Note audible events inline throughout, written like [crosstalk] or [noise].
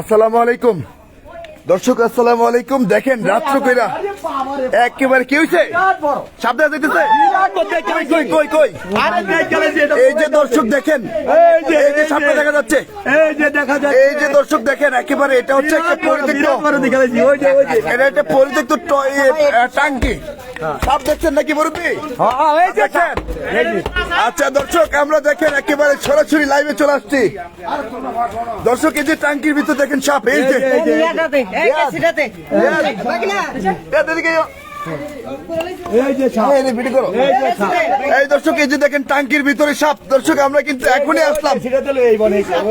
আসসালামু আলাইকুম। দর্শক আসসালামু আলাইকুম। দেখেন রাত্র কইরা একেবারে কি হইছে? সাবধানে যেতেছে কই কই কই কই এই যে দর্শক দেখেন এই যে সামনে দেখা যাচ্ছে। এই যে দেখা যায় এই যে দর্শক দেখেন একেবারে এটা হচ্ছে একটা পরিত্যক্ত এটা একটা পরিত্যক্ত টাঙ্কি। সাপ দেখছেন নাকি মুরব্বী আচ্ছা দর্শক আমরা দেখেন একেবারে সরাসরি লাইভে চলে আসছি দর্শক এই যে টাঙ্কির ভিতর দেখেন সাপ এই যে এই এ, এদিকে এও। এই যে সাপ এই, এই, ভিডিও দর্শক এই যে দেখেন টাঙ্কির ভিতরে সাপ দর্শক আমরা কিন্তু এখনই আসলাম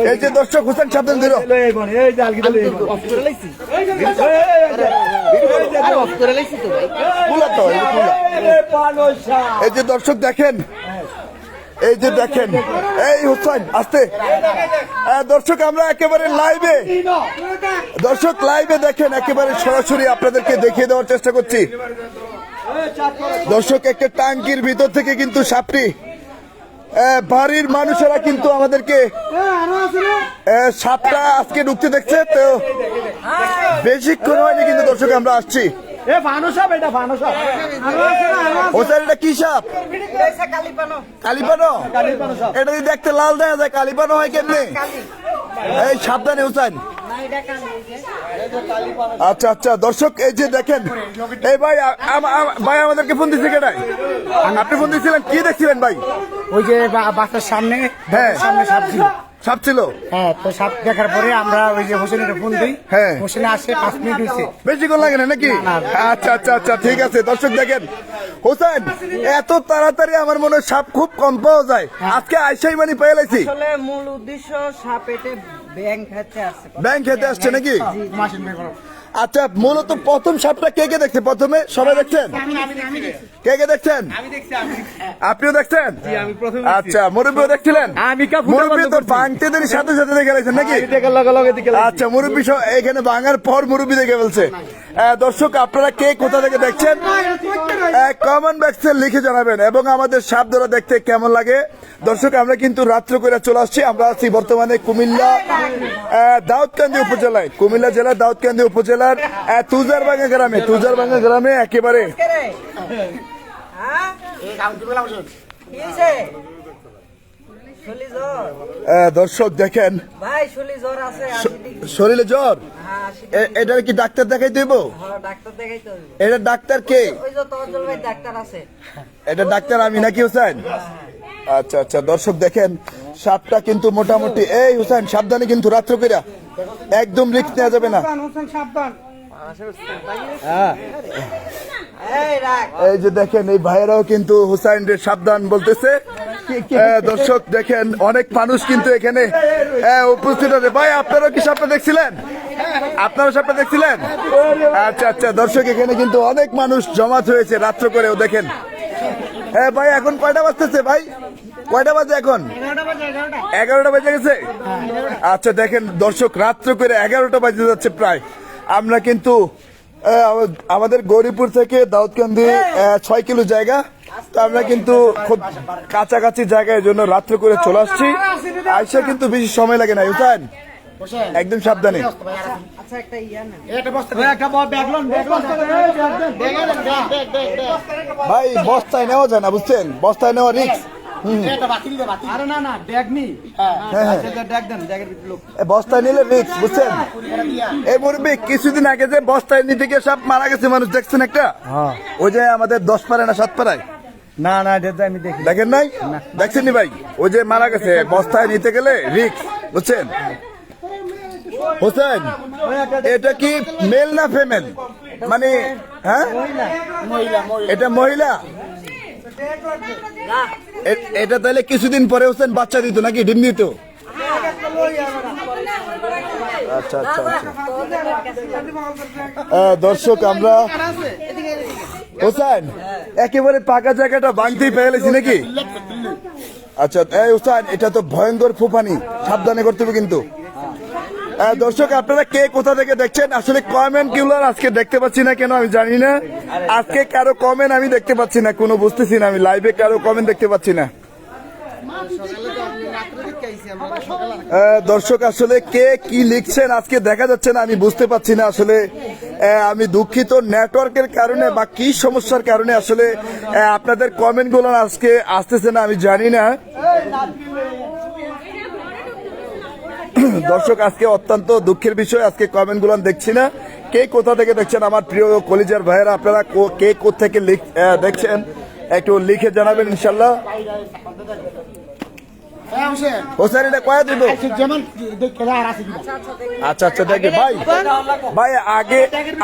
এই যে দর্শক হোসেন সাবধান দিল এই যে দর্শক দেখেন, এই যে দেখেন, এই হোসেন আসতে। দর্শক, আমরা একেবারে লাইভে দর্শক লাইভে দেখেন, একেবারে সরাসরি আপনাদেরকে দেখিয়ে দেওয়ার চেষ্টা করছি। দর্শক, একটা টাঙ্কির ভিতর থেকে কিন্তু সাপটি বাড়ির মানুষেরা কিন্তু আমাদেরকে সাপটা আজকে ঢুকতে দেখছে তো বেশিক্ষণ হয়নি কিন্তু দর্শক আমরা আসছি। দেখতে লাল দেখা যায় কালিপানো হয় কেমনে? এই সাবধানে হুসাইন। আচ্ছা আচ্ছা দর্শক এই যে দেখেন এই ভাই ভাই আমাদেরকে ফোন দিচ্ছে কেটাই আপনি ফোন দিচ্ছিলেন কি দেখছিলেন ভাই? ওই যে বাসার সামনে হ্যাঁ। সামনে সাপ ছিল। সাপ ছিল? হ্যাঁ তো সাপ দেখার পরে আমরা ওই যে হোসেনের ফোন দিই। হ্যাঁ। হোসেনে আসে পাঁচ মিনিট হয়েছে বেশিক্ষণ লাগে না নাকি? আচ্ছা আচ্ছা আচ্ছা ঠিক আছে। দর্শক দেখেন হোসেন এত তাড়াতাড়ি আমার মনে হয় সাপ খুব কম পাওয়া যায়। আজকে আইসাই মানি পেয়ে আসলে মূল উদ্দেশ্য খেতে আসছে ব্যাংক খেতে আসছে নাকি। আচ্ছা মূলত প্রথম সাপটা কে কে দেখছে প্রথমে সবাই দেখছেন? কে কে দেখছেন? আপনিও দেখছেন? আচ্ছা মুরব্বীও দেখছিলেন? আমি কা ফুটা মুরব্বী তো। ভাঙতে দেরি সাথে সাথে দেখে গেছেন নাকি? আচ্ছা মুরব্বী সহ এখানে ভাঙার পর মুরব্বী দেখে ফেলছে। দর্শক আপনারা কে কোথা থেকে দেখছেন? কমন ব্যাক্সে লিখে জানাবেন এবং আমাদের সাপ ধরা দেখতে কেমন লাগে। দর্শক আমরা কিন্তু রাত্র করে চলে আসছি। আমরা আছি বর্তমানে কুমিল্লা আহ, দাউদকান্দি উপজেলায়। কুমিল্লা জেলার দাউদকান্দি উপজেলার আহ, তুজারবাঙ্গা গ্রামে তুজারবাঙ্গা গ্রামে একেবারে। হ্যাঁ দর্শক দেখেন। শরীরে জ্বর? এটার কি ডাক্তার দেখাই দেব এটা ডাক্তার কে? এটা ডাক্তার আমি নাকি হুসাইন আচ্ছা আচ্ছা দর্শক দেখেন সাপটা কিন্তু মোটামুটি এই হুসাইন সাবধানে কিন্তু রাত্র কইরা একদম রিস্ক নেওয়া যাবে না। এই যে দেখেন এই ভাইয়েরাও কিন্তু হুসাইন রে সাবধান বলতেছে। আহ, দর্শক দেখেন অনেক মানুষ কিন্তু এখানে আহ, উপস্থিত আছে। ভাই আপনারাও কি সাপটা দেখছিলেন? আপনারা সাপটা দেখছিলেন? আচ্ছা আচ্ছা দর্শক এখানে কিন্তু অনেক মানুষ জমাত হয়েছে রাত্র করেও দেখেন। হ্যাঁ ভাই এখন কয়টা বাজতেছে ভাই? কয়টা বাজে এখন? এগারোটা বাজে গেছে? আচ্ছা দেখেন দর্শক রাত্র করে এগারোটা বাজে যাচ্ছে প্রায়। আমরা কিন্তু আমাদের গৌরীপুর থেকে দাউদকান্দি ছয় কিলো জায়গা। তো আমরা কিন্তু খুব কাছাকাছি জায়গায় জন্য রাত্র করে চলে আসছি। আইসা কিন্তু বেশি সময় লাগে না ইউসান একদম সাবধানে। আচ্ছা ইয়া ব্যাগলন ভাই বস্তায় নেওয়া যায় না বুঝছেন? বস্তায় নেওয়া রিক্স এটা বাতিল দে বাতিল। আরে না না ব্যাগ নি হ্যাঁ। হ্যাঁ ব্যাগ দেন ব্যাগের ভিতরে লোক। এ বস্তায় নিলে রিক্স বুঝছেন? এই মুরব্বী কিছুদিন আগে যে বস্তায় নিতে গিয়ে সব মারা গেছে মানুষ দেখছেন একটা? ওই যে আমাদের দশ পাড়ায় না সাত পাড়ায়? না না আমি দেখি দেখেন নাই? দেখছেন নি ভাই? ওই যে মারা গেছে বস্তায় নিতে গেলে রিক্স বুঝছেন? হোসেন এটা কি মেল না ফিমেল মানে হ্যাঁ? এটা মহিলা? এটা তাহলে কিছুদিন পরে হোসেন বাচ্চা দিত নাকি? ডিম দিত? আচ্ছা আচ্ছা আচ্ছা। দর্শক, আমরা হোসেন, একেবারে পাকা জায়গাটা ভাঙতেই পেয়েছি নাকি? আচ্ছা এই হোসেন, এটা তো ভয়ঙ্কর ফুফানি। সাবধানে করতে হবে কিন্তু। দর্শক, আপনারা কে কোথা থেকে দেখছেন? আসলে কমেন্টগুলো আজকে দেখতে পাচ্ছি না কেন, আমি জানি না। আজকে কারও কমেন্ট আমি দেখতে পাচ্ছি না, কোনো বুঝতেছি না, আমি লাইভে কারও কমেন্ট দেখতে পাচ্ছি না। দর্শক, আসলে কে কি লিখছেন আজকে দেখা যাচ্ছে না, আমি বুঝতে পারছি না আসলে। আমি দুঃখিত নেটওয়ার্কের কারণে বা কি সমস্যার কারণে আসলে আপনাদের কমেন্টগুলো আজকে আসতেছে না, আমি জানি না। দর্শক আজকে অত্যন্ত দুঃখের বিষয় আজকে কমেন্টগুলো দেখছি না। কে কোথা থেকে দেখছেন? আমার প্রিয় কলিজার ভাইয়েরা আপনারা কে কোথা থেকে দেখছেন? একটু লিখে জানাবেন ইনশাল্লাহ। হোসেন হোসেন এটা কয়া দিব আচ্ছা, যেমন দেখে আর আছে কিনা আচ্ছা দেখে। ভাই ভাই আগে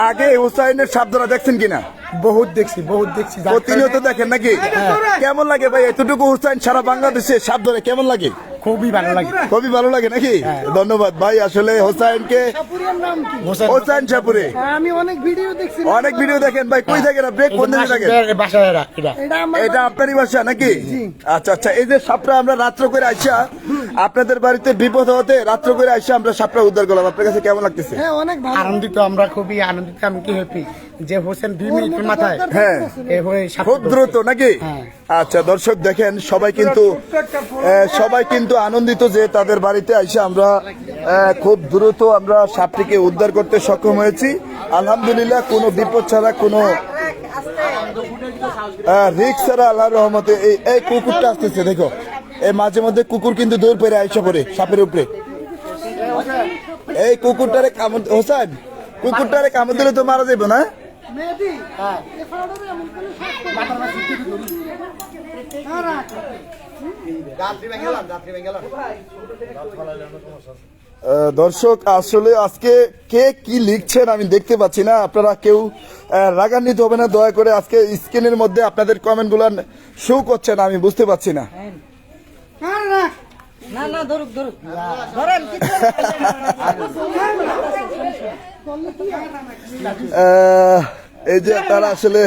আগে হুসাইনের শব্দটা দেখছেন কিনা? বহুত দেখছি বহুত দেখছি। যার প্রতিনিয়ত দেখেন নাকি? কেমন লাগে ভাই? এতটুকু হুসাইন সারা বাংলাদেশে শব্দ কেমন লাগে? খুবই ভালো লাগে। খুবই ভালো লাগে নাকি? ধন্যবাদ। ভাই আসলে হোসাইনকে হোসেন হোসাইন শাহপুরে। আমি অনেক ভিডিও দেখছি। অনেক ভিডিও দেখেন। ভাই কই থাকেন আপনি? কোন দিকে থাকেন? এটা এটা আপনারই বাসা নাকি? আচ্ছা আচ্ছা এই যে সাপটা আমরা রাত্র করে আইসা আপনাদের বাড়িতে বিপদ হতে রাত্র করে আইসা আমরা সাপটা উদ্ধার করলাম। আপনার কাছে কেমন লাগতেছে? হ্যাঁ অনেক আনন্দিত আমরা খুবই আনন্দিত আমি কি হ্যাপি যে হোসেন দুই মিনিটের মাথায় হ্যাঁ। খুব দ্রুত নাকি? হ্যাঁ। আচ্ছা দর্শক দেখেন সবাই কিন্তু সবাই কিন্তু আনন্দিত যে তাদের বাড়িতে এসে আমরা খুব দ্রুত আমরা সাপটিকে উদ্ধার করতে সক্ষম হয়েছি। আলহামদুলিল্লাহ কোনো বিপদ ছাড়া কোনো রিক্স ছাড়া আল্লাহর রহমতে এই এই কুকুরটা আসতেছে দেখো। এই মাঝে মধ্যে কুকুর কিন্তু দৌড় পেরে আইসা পড়ে সাপের উপরে। এই কুকুরটারে কামড় হোসেন কুকুরটারে কামড় দিলে তো মারা যাবে না? মেহেদি আহ, দর্শক আসলে আজকে কে কি লিখছেন আমি দেখতে পাচ্ছি না। আপনারা কেউ রাগান্বিত হবে না। দয়া করে আজকে স্ক্রিনের মধ্যে আপনাদের কমেন্টগুলো শো করছেন আমি বুঝতে পারছি না। না না ধরুক ধরুক। ধরেন এই যে তারা আসলে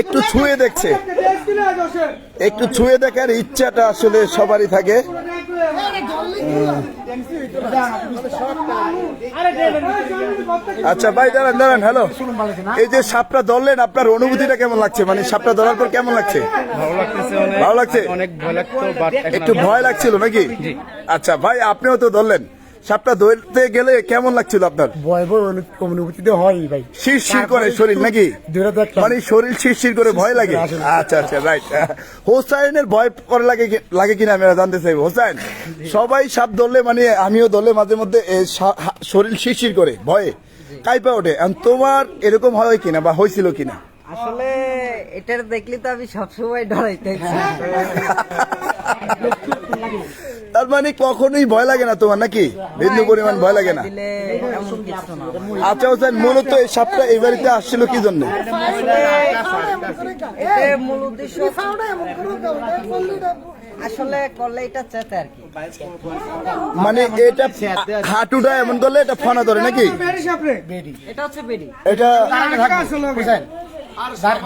একটু ছুঁয়ে দেখছে। একটু ছুঁয়ে দেখার ইচ্ছাটা আসলে সবারই থাকে। আচ্ছা ভাই দাঁড়ান দাঁড়ান হ্যালো। এই যে সাপটা ধরলেন আপনার অনুভূতিটা কেমন লাগছে? মানে সাপটা ধরার পর কেমন লাগছে? ভালো লাগছে? অনেক ভয় লাগতো একটু ভয় লাগছিল নাকি? আচ্ছা ভাই আপনিও তো ধরলেন। সাপটা ধরতে গেলে কেমন লাগছিল আপনার? ভয় ভয় অনু- অনুভূতি হয় ভাই। শিরশির করে শরীর নাকি? মানে শরীর শিরশির করে ভয় লাগে? আচ্ছা আচ্ছা রাইট হোসাইনের ভয় করে লাগে লাগে কিনা আমি জানতে চাইব। হোসাইন সবাই সাপ ধরলে মানে আমিও ধরলে মাঝে মধ্যে শরীর শিরশির করে ভয়ে। কাইপা ওঠে। আর তোমার এরকম হয় কিনা বা হয়েছিল কিনা? আসলে এটার দেখলে তো আমি সবসময় ডরাইতেছি। [laughs] তার মানে কখনোই ভয় লাগে না তোমার নাকি? বিন্দু পরিমাণ ভয় লাগে না? আচ্ছা হোসেন মূলত এই সাপটা এই বাড়িতে আসছিল কি জন্য? আসলে করলে এটা চেতে আর কি। মানে এটা হাঁটুটা এমন করলে এটা ফানা ধরে নাকি? এটা হচ্ছে বেডি। এটা সাপ।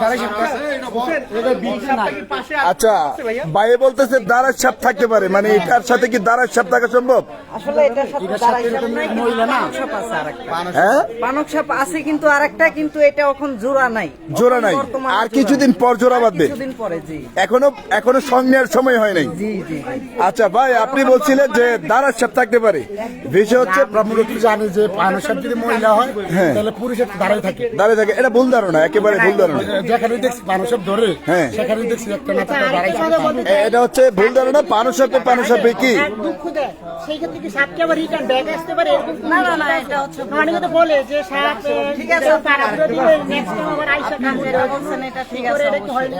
আচ্ছা বাইরে বলতেছে দাঁড়ার সাপ থাকতে পারে। মানে এটার সাথে কি দাঁড়ার সাপ থাকা সম্ভব? সাপ কিন্তু পানক সাপ আছে আরেকটা। হ্যাঁ? পানক কিন্তু আরেকটা কিন্তু এটা এখন জোড়া নাই। জোড়া নাই। আর কিছুদিন পর জোড়া বাঁধবে। কিছুদিন পরে জি। এখনও এখনও সং নেওয়ার সময় হয় নাই। জি জি জি। আচ্ছা ভাই আপনি বলছিলেন যে দাঁড়ার সাপ থাকতে পারে। বিষয় হচ্ছে জানি যে মানুষের যদি মহিলা হয় হ্যাঁ। তাহলে পুরুষের দাঁড়াই থাকে। দাঁড়িয়ে থাকে। এটা ভুল ধারণা একেবারে ভুল ধারণা যেখানে দেখছি মানুষের ধরে হ্যাঁ। সেখানে দেখছি একটা না থাকলে দাঁড়াই থাকে এ- এটা হচ্ছে ভুল ধারণা পানু সাপে কি? দুঃখ দেয় সেই ক্ষেত্রে কি সাপকে আবার রিটার্ন ব্যাগ আসতে পারে? না না না এটা হচ্ছে অনেকে তো বলে যে সাপ ঠিক আছে, তাড়াহুড়ো দিলে নেক্সট টাইম আবার আইসা আপনি যেটা বলছেন এটা ঠিক আছে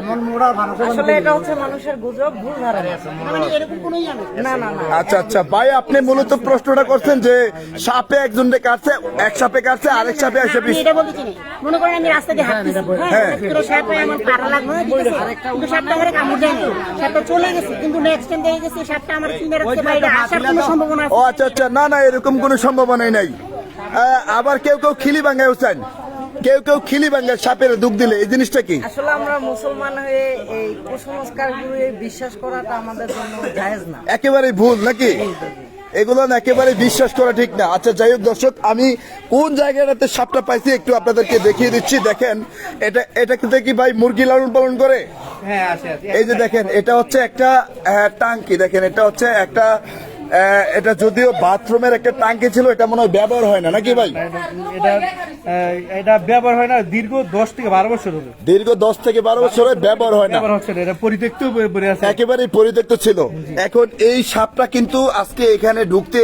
এমন মোড়া আসলে এটা হচ্ছে মানুষের গুজব ভুল ধারণা। মানে এরকম কোনো ইয়া না। না না আচ্ছা আচ্ছা ভাই আপনি মূলত প্রশ্নটা করছেন যে সাপে একজনকে কাটছে এক সাপে কাটছে আরেক সাপে এক এটা বলতে মনে করেন আমি রাস্তা দিয়ে হাঁটতেছি। হ্যাঁ। হ্যাঁ। হঠাৎ আমার পাড়া লাগল কিন্তু সাপটা আমার কামড় দেয়নি সাপটা চলে গেছে কিন্তু নেক্সট টাইম দেখে গেছে সাপটা আমার চিনে রাখতে বাইরে আসার কোনো সম্ভাবনা ও আচ্ছা আচ্চ্ছা না না এরকম কোনো সম্ভাবনাই নাই। আবার কেউ কেউ খিলি ভাঙ্গায় উঠছেন কেউ কেউ খিলি ভাঙ্গায় সাপের দুঃখ দিলে এই জিনিসটা কি? আসলে আমরা মুসলমান হয়ে এই কুসংস্কার বিশ্বাস করাটা আমাদের জন্য জায়েজ না। একেবারে ভুল নাকি? এগুলো না একেবারে বিশ্বাস করা ঠিক না। আচ্ছা যাই হোক দর্শক আমি কোন জায়গাটাতে সাপটা পাইছি একটু আপনাদেরকে দেখিয়ে দিচ্ছি। দেখেন এটা এটা কিন্তু কি ভাই মুরগি লালন পালন করে? হ্যাঁ এই যে দেখেন এটা হচ্ছে একটা আহ, টাঙ্কি দেখেন এটা হচ্ছে একটা এটা যদিও বাথরুমের একটা টাঙ্কি ছিল এটা মনে হয় ব্যবহার হয় না নাকি ভাই? এটা এটা ব্যবহার হয় না দীর্ঘ দশ থেকে বারো বছর হবে। দীর্ঘ দশ থেকে বারো বছরে ব্যবহার হয় না। এটা পরিত্যক্ত একেবারেই পরিত্যক্ত ছিল। এখন এই সাপটা কিন্তু আজকে এখানে ঢুকতে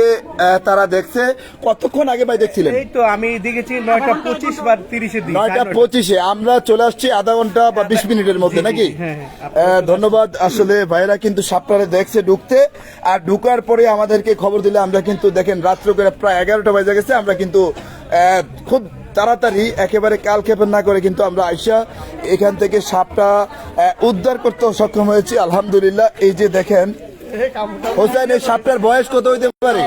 তারা দেখছে। কতক্ষণ আগে ভাই দেখছিলেন? এই তো আমি দেখেছি নয়টা পঁচিশ বা তিরিশের দিক নয়টা পঁচিশে আমরা চলে আসছি আধা ঘণ্টা বা বিশ মিনিটের মধ্যে নাকি? হ্যাঁ, হ্যাঁ, ধন্যবাদ। আসলে ভাইরা কিন্তু সাপটারে দেখছে ঢুকতে আর ঢুকার পরে আমাদেরকে খবর দিলে আমরা কিন্তু দেখেন রাত্র করে প্রায় এগারোটা বাজে গেছে, আমরা কিন্তু খুব তাড়াতাড়ি একেবারে কাল খেপেন না করে কিন্তু আমরা আইসা এখান থেকে সাপটা উদ্ধার করতে সক্ষম হয়েছি। আলহামদুলিল্লাহ, এই যে দেখেন হোসেন এই সাপটার বয়স কত হইতে পারে?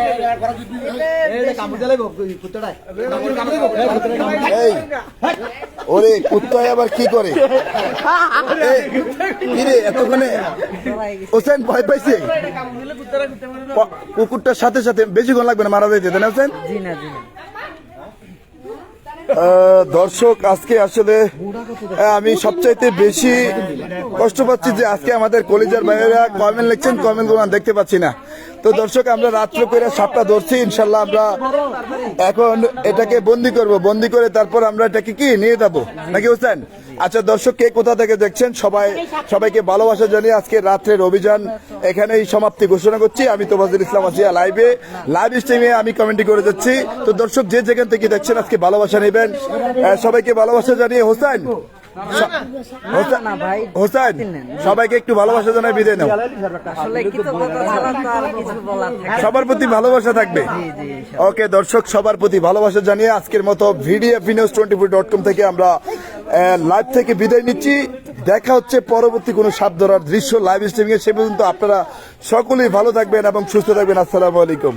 এই ওরে কুত্তায় আবার কি করে? এতক্ষণে হোসেন ভয় পাইছে? কুকুরটার সাথে সাথে বেশিক্ষণ লাগবে না মারা যাইতে তাই না হোসেন? দর্শক, আজকে আসলে আমি সবচাইতে বেশি কষ্ট পাচ্ছি যে আজকে আমাদের কলেজের বাইরেরা কমেন্ট লিখছেন কমেন্টগুলো দেখতে পাচ্ছি না। তো দর্শক, আমরা রাত্র করে সাপটা ধরছি, ইনশাল্লাহ আমরা এখন এটাকে বন্দি করব। বন্দি করে তারপর আমরা এটাকে কি, নিয়ে যাব? নাকি হোসেন? আচ্ছা দর্শক, কে কোথা থেকে দেখছেন? সবাই সবাইকে ভালোবাসা জানিয়ে আজকে রাত্রের অভিযান এখানেই সমাপ্তি ঘোষণা করছি। আমি তোফাজুল ইসলাম আসিয়া লাইভে লাইভ স্ট্রিমে আমি কমেন্টি করে যাচ্ছি। তো দর্শক, যে যেখান থেকে দেখছেন আজকে ভালোবাসা নেবেন সবাইকে ভালোবাসা জানিয়ে হোসেন হোসেন সবাইকে একটু ভালোবাসা জানাই বিদায় নাও। সবার প্রতি ভালোবাসা থাকবে। ওকে দর্শক সবার প্রতি ভালোবাসা জানিয়ে আজকের মতো video news twenty four dot com থেকে আমরা লাইভ থেকে বিদায় নিচ্ছি। দেখা হচ্ছে পরবর্তী কোনো সাপ ধরার দৃশ্য লাইভ স্ট্রিমিং এ। সে পর্যন্ত আপনারা সকলেই ভালো থাকবেন এবং সুস্থ থাকবেন। আসসালামু আলাইকুম।